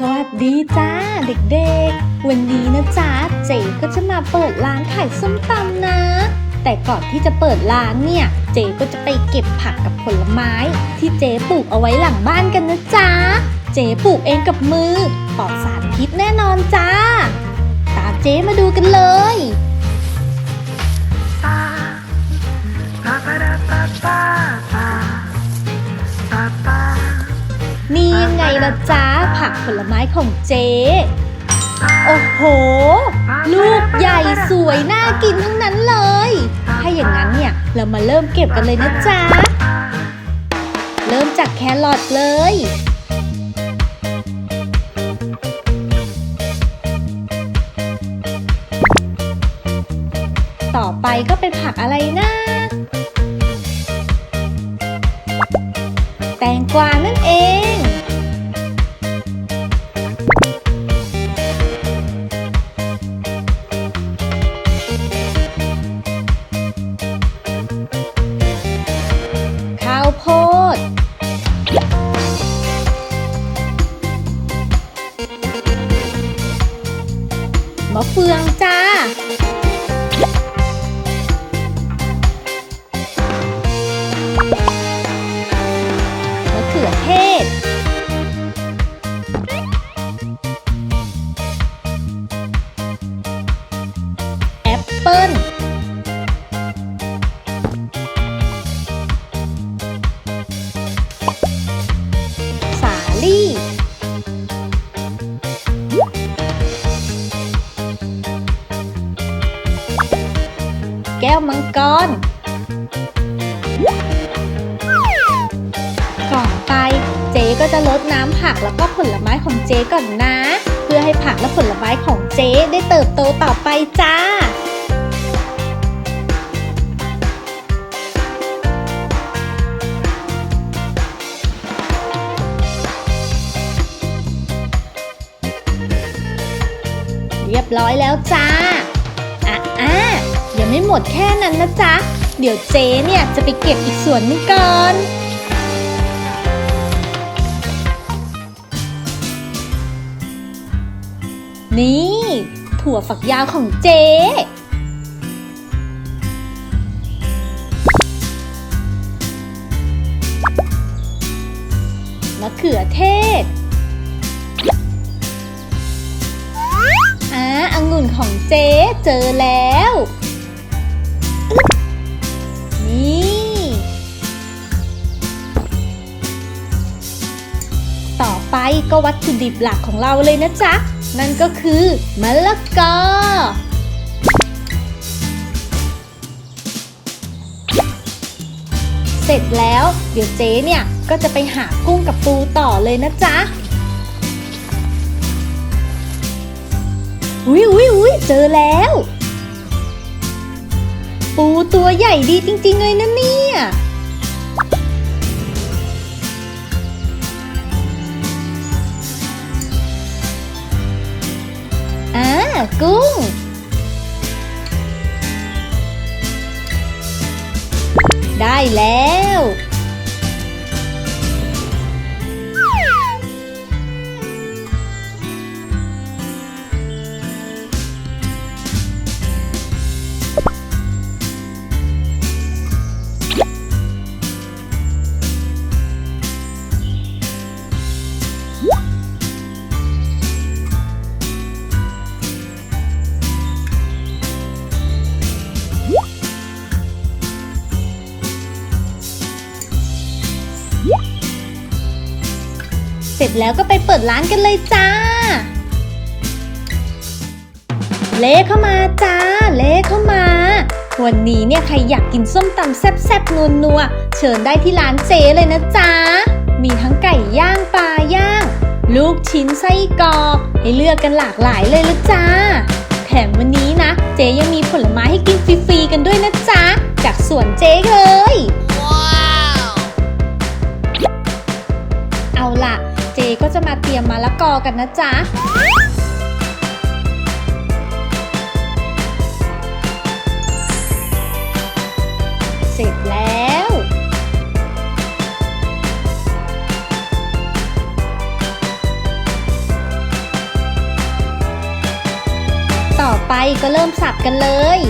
สวัสดีจ้าเด็กๆ วันนี้นะจ๊ะเจ๊ก็จะมาเปิดร้านขายส้มตำนะ แต่ก่อนที่จะเปิดร้านเนี่ย เจ๊ก็จะไปเก็บผักกับผลไม้ ที่เจ๊ปลูกเอาไว้หลังบ้านกันนะจ๊ะ เจ๊ปลูกเองกับมือปลอดสารพิษแน่นอนจ้า ตามเจ๊มาดูกันเลยนี่ยั นี่ไงละจ๊ะผักผลไม้ของเจ๊ โอ้โห ลูกใหญ่สวยน่ากินทั้งนั้นเลย ถ้าอย่างนั้นเนี่ยเรามาเริ่มเก็บกันเลยนะจ๊ะ เริ่มจากแครอทเลย ต่อไปก็เป็นผักอะไรนะ กวานั่นเอง ข้าวโพด มะเฟืองจ้า ก็จะลดน้ำผักแล้วก็ผลไม้ของเจ๊ก่อนนะ เพื่อให้ผักและผลไม้ของเจ๊ได้เติบโตต่อไปจ้าเรียบร้อยแล้วจ้า อะอะยังไม่หมดแค่นั้นนะจ๊ะ เดี๋ยวเจ๊เนี่ยจะไปเก็บอีกส่วนหนึงก่อน นี่ ถั่วฝักยาวของเจ๊มะเขือเทศ อ่าองุ่นของเจ๊เจอแล้ว นี่ ต่อไปก็วัตถุดิบหลักของเราเลยนะจ๊ะ นั่นก็คือมะละกอ เสร็จแล้วเดี๋ยวเจ๊เนี่ย ก็จะไปหากุ้งกับปูต่อเลยนะจ๊ะ อุ๊ยอุ๊ยอุ๊ยเจอแล้ว ปูตัวใหญ่ดีจริง ๆ เลยนะเนี่ย กุ้ง ได้แล้ แล้วก็ไปเปิดร้านกันเลยจ้า เละเข้ามาจ้า เละเข้ามา วันนี้เนี่ยใครอยากกินส้มตำแซ่บๆนัวๆเชิญได้ที่ร้านเจเลยนะจ๊ะมีทั้งไก่ย่างปลาย่าง ลูกชิ้นไส้กรอกให้เลือกกันหลากหลายเลยละจ้าแถมวันนี้นะ เจยังมีผลไม้ให้กินฟรีๆกันด้วยนะจ๊ะ จากสวนเจเลย จะมาเตรียมมะละกอกันนะจ๊ะเสร็จแล้ว ต่อไปก็เริ่มสับกันเลย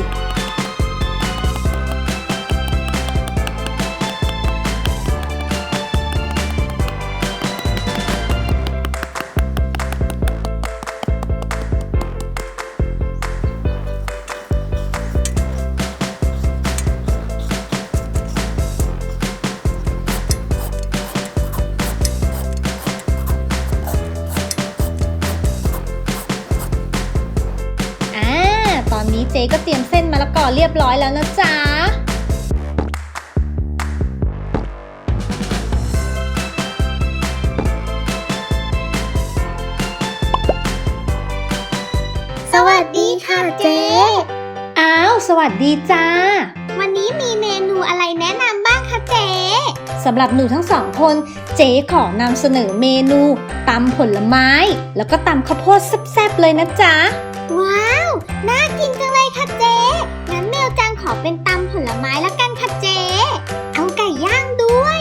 ละกอเรียบร้อยแล้วนะจ๊ะ สวัสดีค่ะเจ๊อ้าว สวัสดีจ้า วันนี้มีเมนูอะไรแนะนำบ้างคะเจ๊สำหรับหนูทั้งสองคน เจ๊ขอนำเสนอเมนูตำผลไม้ แล้วก็ตำข้าวโพดแซ่บๆเลยนะจ๊ะ ว้าว น่ากินจังเลยค่ะเจ๊งั้นเมลจังขอเป็นตำผลไม้ละกันค่ะเจ๊เอาไก่ย่างด้วย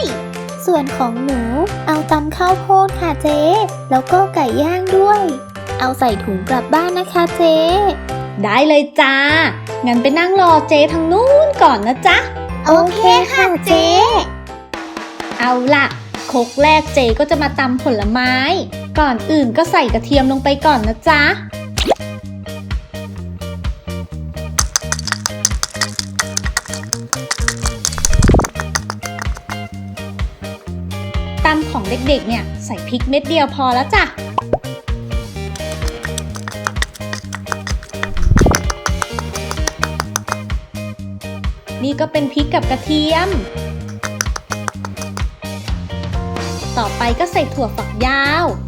ส่วนของหนูเอาตำข้าวโพดค่ะเจ๊แล้วก็ไก่ย่างด้วย เอาใส่ถุงกลับบ้านนะคะเจ๊ได้เลยจ้า งั้นไปนั่งรอเจ๊ทางนู้นก่อนนะจ๊ะ โอเคค่ะเจ๊เอาล่ะครกแรกเจก็จะมาตำผลไม้ ก่อนอื่นก็ใส่กระเทียมลงไปก่อนนะจ๊ะ ตำของเด็กๆ เนี่ย ใส่พริกเม็ดเดียวพอแล้วจ้ะ นี่ก็เป็นพริกกับกระเทียม ต่อไปก็ใส่ถั่วฝักยาวแล้ว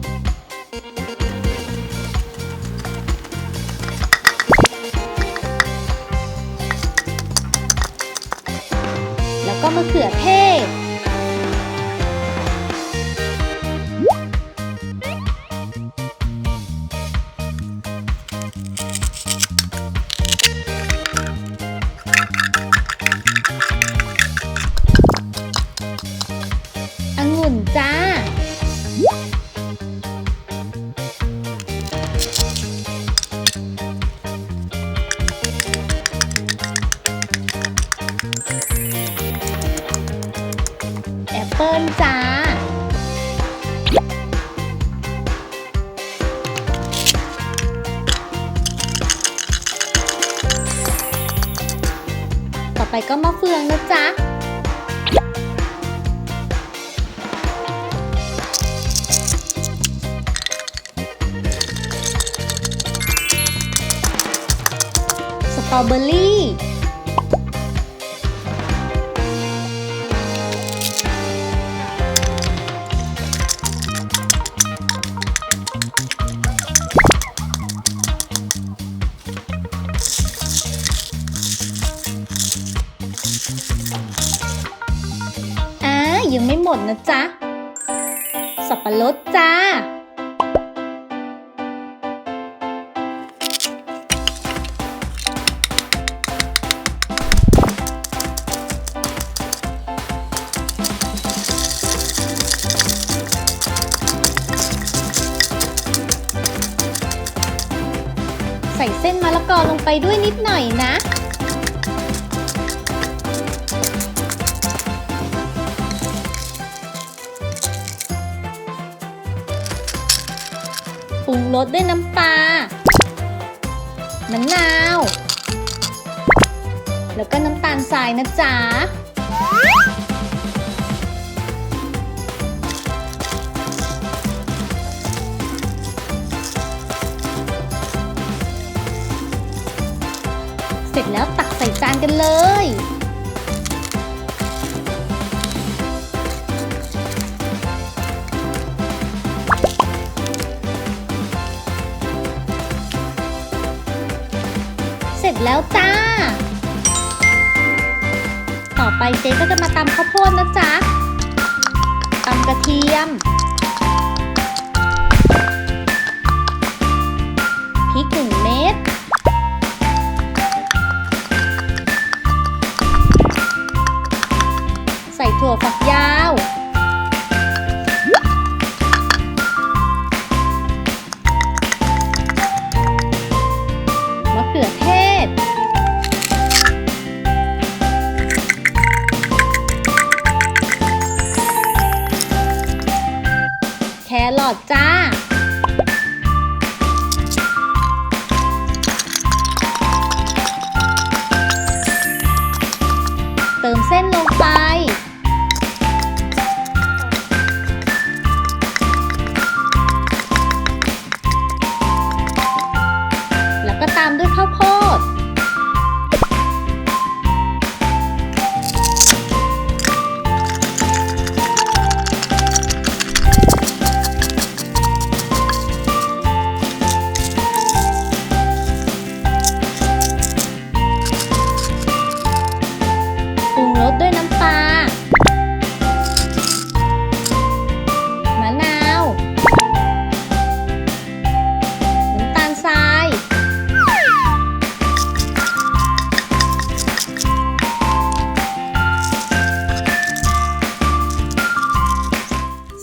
ก็มะเฟืองนะจ๊ะ สตรอเบอรี่ ไปด้วยนิดหน่อยนะ ปรุงรสด้วยน้ำปลา มะนาว แล้วก็น้ำตาลทรายนะจ๊ะ ใส่จานกันเลย เสร็จแล้วจ้า ต่อไปเจ๊ก็จะมาตำข้าวโพดนะจ๊ะตำกระเทียม ถั่วฝักยาว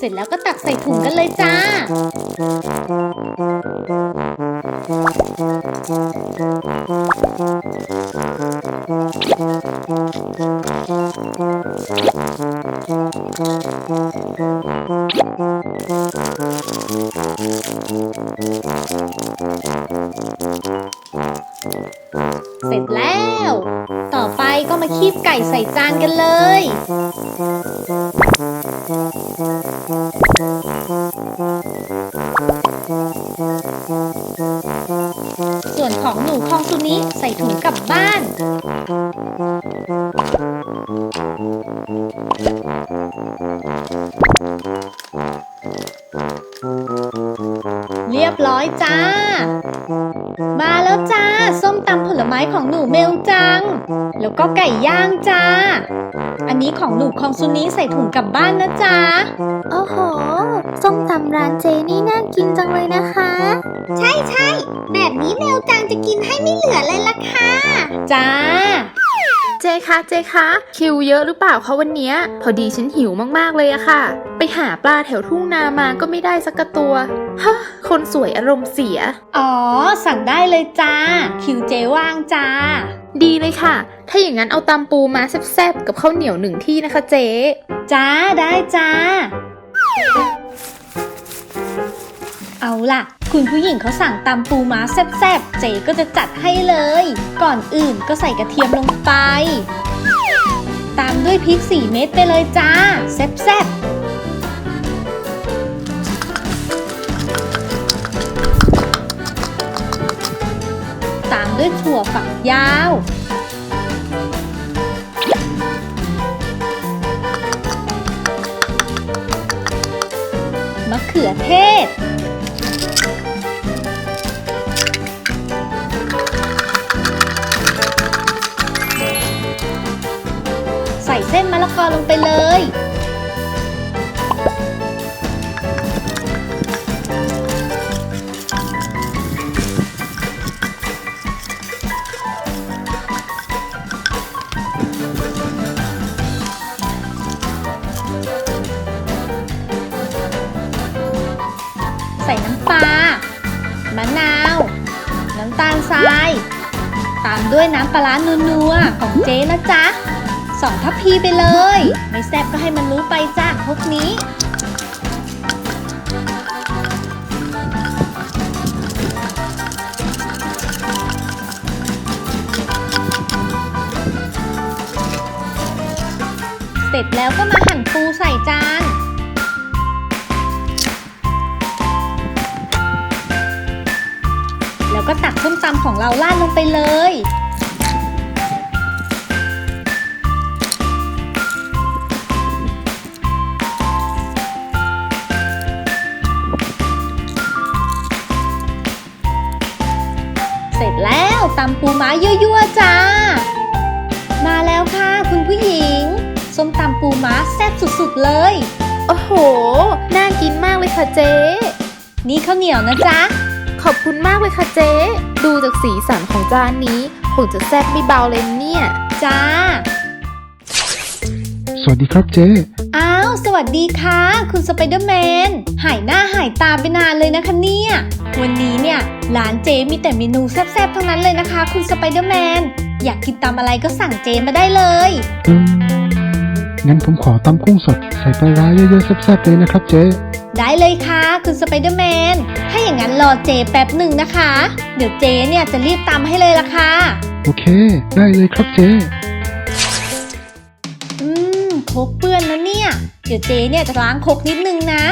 ร็จแล้วก็ตักใส่ถุงกันเลยจ้า เสร็จแล้ว ต่อไปก็มาคีบไก่ใส่จานกันเลย องหนูคองซุนิใส่ถุงกลับบ้าน เรียบร้อยจ้า มาแล้วจ้า ส้มตำผลไม้ของหนูเมลจัง แล้วก็ไก่ย่างจ้า อันนี้ของหนูคองซุนิใส่ถุงกลับบ้านนะจ๊ะโอ้โห ส้มตำร้านเจนี่น่ากินจังเลยนะคะ ใช่ใช่ แบบนี้แมวจังจะกินให้ไม่เหลือเลยล่ะค่ะ จ้า เจคะเจคะคิวเยอะหรือเปล่าคะวันเนี้ย พอดีฉันหิวมากๆเลยอะค่ะ ไปหาปลาแถวทุ่งนามาก็ไม่ได้สักกระตัวฮะคนสวยอารมณ์เสีย อ๋อ สั่งได้เลยจ้า คิวเจว่างจ้า ดีเลยค่ะ ถ้าอย่างนั้นเอาตำปูมาแซ่บๆกับข้าวเหนียวหนึ่งที่นะคะเจ๊จ้าได้จ้า เอาล่ะ คุณผู้หญิงเขาสั่งตำปูม้าแซ่บๆ เจก็จะจัดให้เลย ก่อนอื่นก็ใส่กระเทียมลงไป ตามด้วยพริก 4 เม็ดไปเลยจ้า แซ่บๆตามด้วยถั่วฝักยาว มะเขือเทศ ละกอลงไปเลย ใส่น้ำปลามะนาว น้ำตาลทราย ตามด้วยน้ำปลาร้านัวๆของเจ๊นะจ๊ะ สองทัพพีไปเลย ไม่แซ่บก็ให้มันรู้ไปจ้าพวกนี้ เสร็จแล้วก็มาหั่นปูใส่จานแล้วก็ตักส้มตำของเราราดลงไปเลย ตำปูม้ายั่วๆจ้า มาแล้วค่ะคุณผู้หญิง ส้มตำปูม้าแซ่บสุดๆเลย โอ้โห น่ากินมากเลยค่ะเจ๊ นี่ข้าวเหนียวนะจ๊ะ ขอบคุณมากเลยค่ะเจ๊ ดูจากสีสันของจานนี้คงจะแซ่บไม่เบาเลยเนี่ย จ้า สวัสดีครับเจ๊อ้าว สวัสดีค่ะ คุณสไปเดอร์แมน หายหน้าหายตาไปนานเลยนะคะเนี่ย วันนี้เนี่ย ร้านเจมีแต่เมนูแซ่บๆทั้งนั้นเลยนะคะ คุณสไปเดอร์แมน อยากกินตำอะไรก็สั่งเจมาได้เลยอืมงั้นผมขอตำกุ้งสดใส่ปลาร้าเยอะๆแซ่บๆเลยนะครับเจ๊ได้เลยค่ะ คุณสไปเดอร์แมน ถ้าอย่างนั้นรอเจแป๊บหนึ่งนะคะ เดี๋ยวเจเนี่ยจะรีบตำให้เลยละค่ะ โอเค ได้เลยครับเจ๊อืมครกเปื้อนนะเนี่ย เดี๋ยวเจเนี่ยจะล้างครกนิดนึงนะ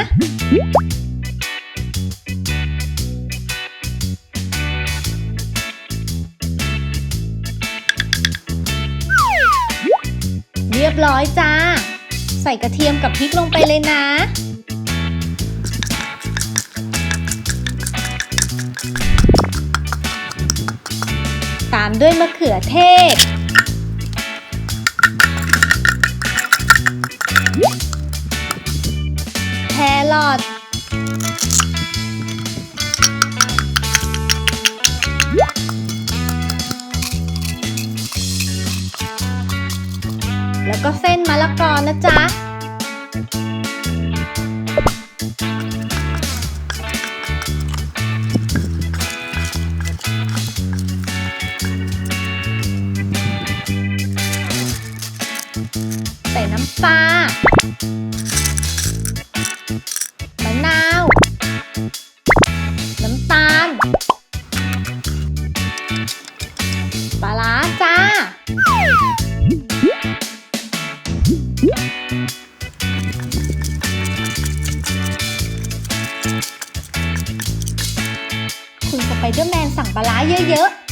รียบร้อยจ้า ใส่กระเทียมกับพริกลงไปเลยนะ ตามด้วยมะเขือเทศ แครอท ก็เส้นมะละกอนะจ๊ะ ใส่น้ำปลา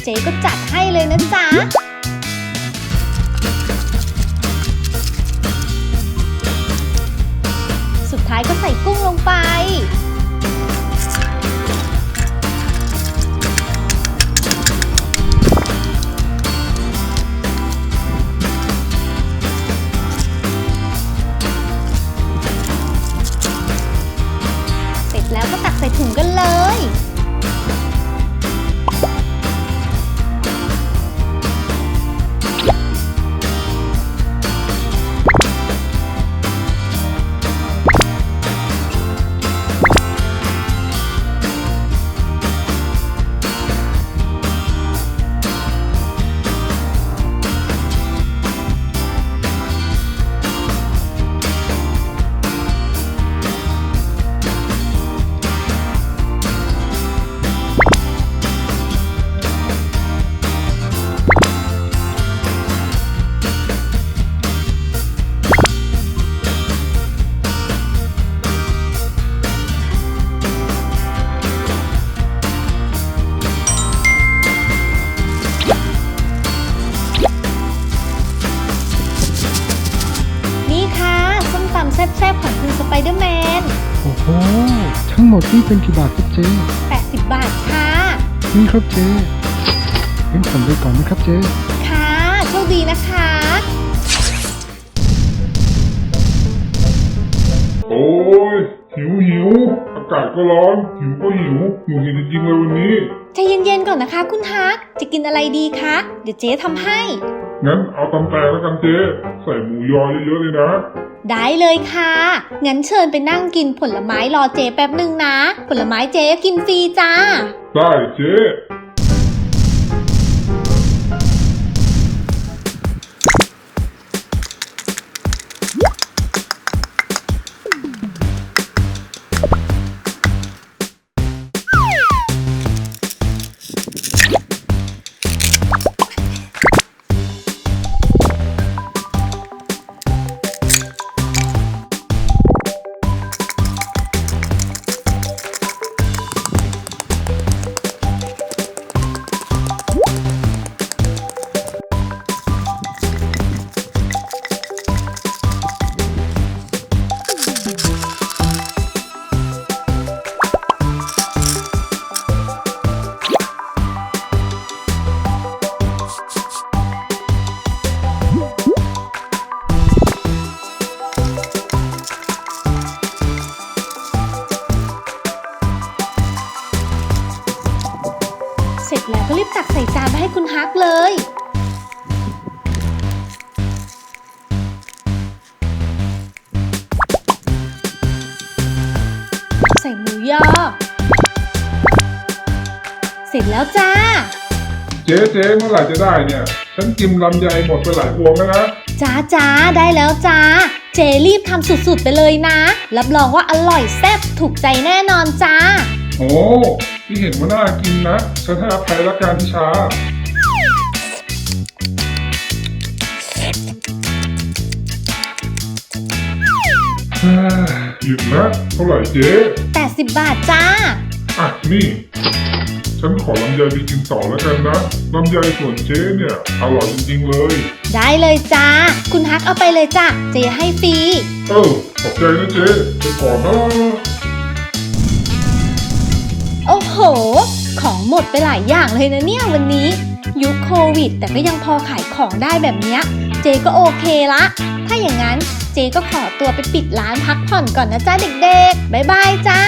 เจ๊ก็จัดให้เลยนะจ๊ะ นี่เป็นกี่บาทครับเจ๊80 บาทค่ะ นี่ครับเจ๊งั้นผมไปก่อนนะครับเจ๊ค่ะโชคดีนะคะ โอ้ยหิวหิวอากาศก็ร้อนหิวก็หิวหิวจริงๆเลยวันนี้ ใจเย็นๆก่อนนะคะ คุณฮัก จะกินอะไรดีคะ เดี๋ยวเจ๊ทำให้ งั้นเอาตำแตงแล้วกันเจ๊ใส่หมูยอเยอะๆเลยนะ ได้เลยค่ะ งั้นเชิญไปนั่งกินผลไม้รอเจ๊แป๊บหนึ่งนะ ผลไม้เจ๊กินฟรีจ้า ได้เจ๊ ตักใส่จานมาให้คุณฮักเลย ใส่หมูยอ เสร็จแล้วจ้า เจ๊เจ๊เมื่อไหร่จะได้เนี่ย ฉันกินลำไยหมดไปหลายพวงแล้วนะ จ้าจ้าได้แล้วจ้า เจรีบทำสุดๆไปเลยนะ รับรองว่าอร่อยแซ่บถูกใจแน่นอนจ้า โอ้ ที่เห็นว่าน่ากินนะ ฉันให้อภัยละกันที่ช้าเฮ้ยหยุดนะเท่าไหร่เจ๊80 บาทจ้า อะนี่ ฉันขอลำไยไปกินต่อแล้วกันนะลำไยส่วนเจ๊เนี่ยอร่อยจริงๆเลย ได้เลยจ้า คุณฮักเอาไปเลยจ้าเจให้ฟรี เออขอบใจนะเจ๊ไปก่อนนะโอ้ โห ของหมดไปหลายอย่างเลยนะเนี่ยวันนี้ ยุคโควิด แต่ก็ยังพอขายของได้แบบเนี้ย เจก็โอเคละ ถ้าอย่างนั้นเจก็ขอตัวไปปิดร้านพักผ่อนก่อนนะจ้าเด็กๆ บ๊ายบายจ้า